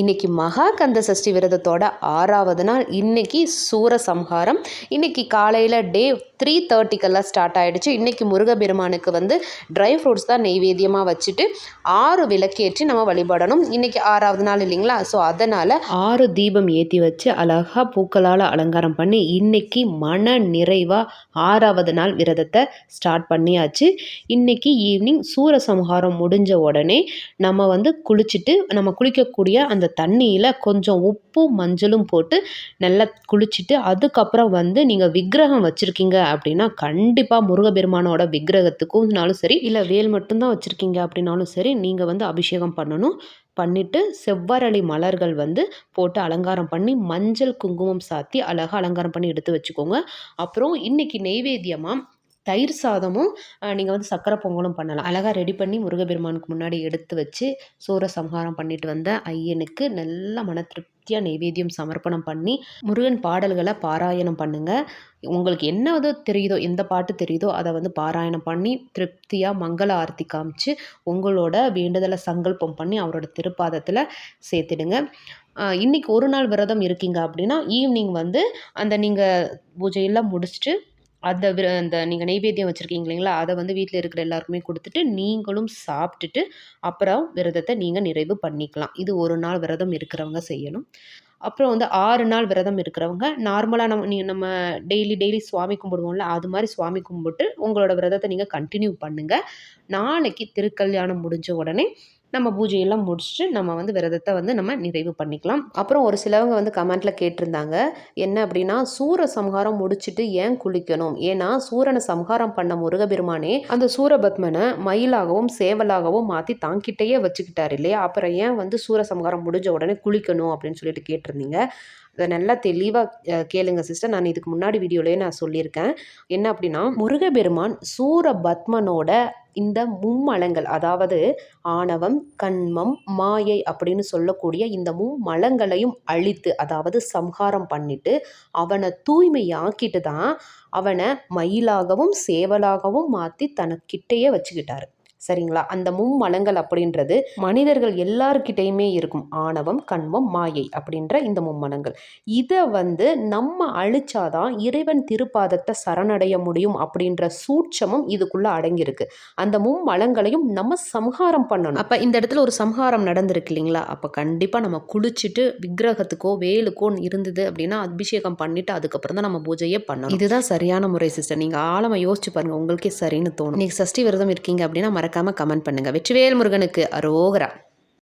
இன்னைக்கு மகா கந்த சஷ்டி விரதத்தோட ஆறாவது நாள். இன்னைக்கு சூரசம்ஹாரம். இன்னைக்கு காலையில் டே த்ரீ தேர்ட்டிக்கெல்லாம் ஸ்டார்ட் ஆகிடுச்சு இன்னைக்கு முருகபெருமானுக்கு வந்து ட்ரை ஃப்ரூட்ஸ் தான் நெய்வேத்தியமாக வச்சுட்டு ஆறு விளக்கேற்றி நம்ம வழிபடணும். இன்னைக்கு ஆறாவது நாள் இல்லைங்களா? ஸோ அதனால் ஆறு தீபம் ஏற்றி வச்சு அழகாக பூக்களால் அலங்காரம் பண்ணி இன்னைக்கு மன நிறைவாக ஆறாவது நாள் விரதத்தை ஸ்டார்ட் பண்ணியாச்சு. இன்னைக்கு ஈவினிங் சூரசம்ஹாரம் முடிஞ்ச உடனே நம்ம வந்து குளிச்சுட்டு நம்ம குளிக்கக்கூடிய அந்த தண்ணியில் கொஞ்சம் உப்பும் மஞ்சளும் போட்டு நல்லா குளிச்சுட்டு அதுக்கப்புறம் வந்து நீங்கள் விக்கிரகம் வச்சுருக்கீங்க அப்படின்னா கண்டிப்பாக முருகபெருமானோட விக்கிரகத்துக்கும்னாலும் சரி இல்லை வேல் மட்டும்தான் வச்சுருக்கீங்க அப்படின்னாலும் சரி நீங்கள் வந்து அபிஷேகம் பண்ணணும். பண்ணிவிட்டு செவ்வரளி மலர்கள் வந்து போட்டு அலங்காரம் பண்ணி மஞ்சள் குங்குமம் சாத்தி அழகாக அலங்காரம் பண்ணி எடுத்து வச்சுக்கோங்க. அப்புறம் இன்றைக்கி நெய்வேத்தியமாக தயிர் சாதமும் நீங்கள் வந்து சக்கரை பொங்கலும் பண்ணலாம். அழகாக ரெடி பண்ணி முருகபெருமானுக்கு முன்னாடி எடுத்து வச்சு சூர சம்ஹாரம் பண்ணிட்டு வந்த ஐயனுக்கு நல்ல மன திருப்தியாக நைவேத்தியம் சமர்ப்பணம் பண்ணி முருகன் பாடல்களை பாராயணம் பண்ணுங்கள் உங்களுக்கு என்னது தெரியுதோ எந்த பாட்டு தெரியுதோ அதை வந்து பாராயணம் பண்ணி திருப்தியாக மங்கள ஆரத்தி காமிச்சு உங்களோட வேண்டுதலை சங்கல்பம் பண்ணி அவரோட திருப்பாதத்தில் சேர்த்துடுங்க. இன்றைக்கி ஒரு நாள் விரதம் இருக்கீங்க அப்படின்னா ஈவினிங் வந்து அந்த நீங்கள் பூஜையெல்லாம் முடிச்சுட்டு அந்த விர அந்த நீங்கள் நெய்வேத்தியம் வச்சுருக்கீங்க இல்லைங்களா அதை வந்து வீட்டில் இருக்கிற எல்லாருக்குமே கொடுத்துட்டு நீங்களும் சாப்பிட்டுட்டு அப்புறம் விரதத்தை நீங்கள் நிறைவு பண்ணிக்கலாம். இது ஒரு நாள் விரதம் இருக்கிறவங்க செய்யணும். அப்புறம் வந்து ஆறு நாள் விரதம் இருக்கிறவங்க நார்மலாக நம்ம நீ நம்ம டெய்லி டெய்லி சுவாமி கும்பிடுவோம்ல அது மாதிரி சுவாமி கும்பிட்டு உங்களோட விரதத்தை நீங்கள் கண்டினியூ பண்ணுங்கள் நாளைக்கு திருக்கல்யாணம் முடிஞ்ச உடனே நம்ம பூஜையெல்லாம் முடிச்சுட்டு நம்ம வந்து விரதத்தை வந்து நம்ம நிறைவு பண்ணிக்கலாம். அப்புறம் ஒரு சிலவங்க வந்து கமெண்ட்டில் கேட்டிருந்தாங்க என்ன அப்படின்னா சூர சம்ஹாரம் முடிச்சுட்டு ஏன் குளிக்கணும்? ஏன்னா சூரனை சம்ஹாரம் பண்ண முருகபெருமானே அந்த சூரபத்மனை மயிலாகவும் சேவலாகவும் மாற்றி தாங்கிட்டேயே வச்சுக்கிட்டாரு இல்லையா? அப்புறம் ஏன் வந்து சூர சம்ஹாரம் முடிஞ்ச உடனே குளிக்கணும் அப்படின்னு சொல்லிட்டு கேட்டிருந்தீங்க? அதை நல்லா தெளிவாக கேளுங்க சிஸ்டர் நான் இதுக்கு முன்னாடி வீடியோலேயே நான் சொல்லியிருக்கேன். என்ன அப்படின்னா முருகபெருமான் சூரபத்மனோட இந்த மும்மலங்கள் அதாவது ஆணவம் கண்மம் மாயை அப்படின்னு சொல்லக்கூடிய இந்த மும்மலங்களையும் அழித்து அதாவது சம்ஹாரம் பண்ணிட்டு அவனை தூய்மையாக்கிட்டு தான் அவனை மயிலாகவும் சேவலாகவும் மாற்றி தனக்கிட்டேயே வச்சுக்கிட்டாரு. சரிங்களா? அந்த மும்மலங்கள் அப்படின்றது மனிதர்கள் எல்லாருக்கிட்டேயுமே இருக்கும். ஆணவம் கண்மம் மாயை அப்படின்ற இந்த மும்மலங்கள் இதை வந்து நம்ம அழிச்சாதான் இறைவன் திருப்பாதத்தை சரணடைய முடியும் அப்படின்ற சூட்சமும் இதுக்குள்ளே அடங்கியிருக்கு. அந்த மும்மலங்களையும் நம்ம சம்ஹாரம் பண்ணணும். அப்போ இந்த இடத்துல ஒரு சம்ஹாரம் நடந்திருக்கு இல்லைங்களா? அப்போ கண்டிப்பாக நம்ம குளிச்சுட்டு விக்கிரகத்துக்கோ வேலுக்கோ இருந்தது அப்படின்னா அபிஷேகம் பண்ணிட்டு அதுக்கப்புறம் தான் நம்ம பூஜையே பண்ணணும். இதுதான் சரியான முறை சிஸ்டர் நீங்கள் ஆழமாக யோசிச்சு பாருங்கள் உங்களுக்கே சரின்னு தோணும். நீங்கள் சஷ்டி விரதம் இருக்கீங்க அப்படின்னா மறக்காமல் கமெண்ட் பண்ணுங்கள் வெற்றிவேல் முருகனுக்கு அரோகரா.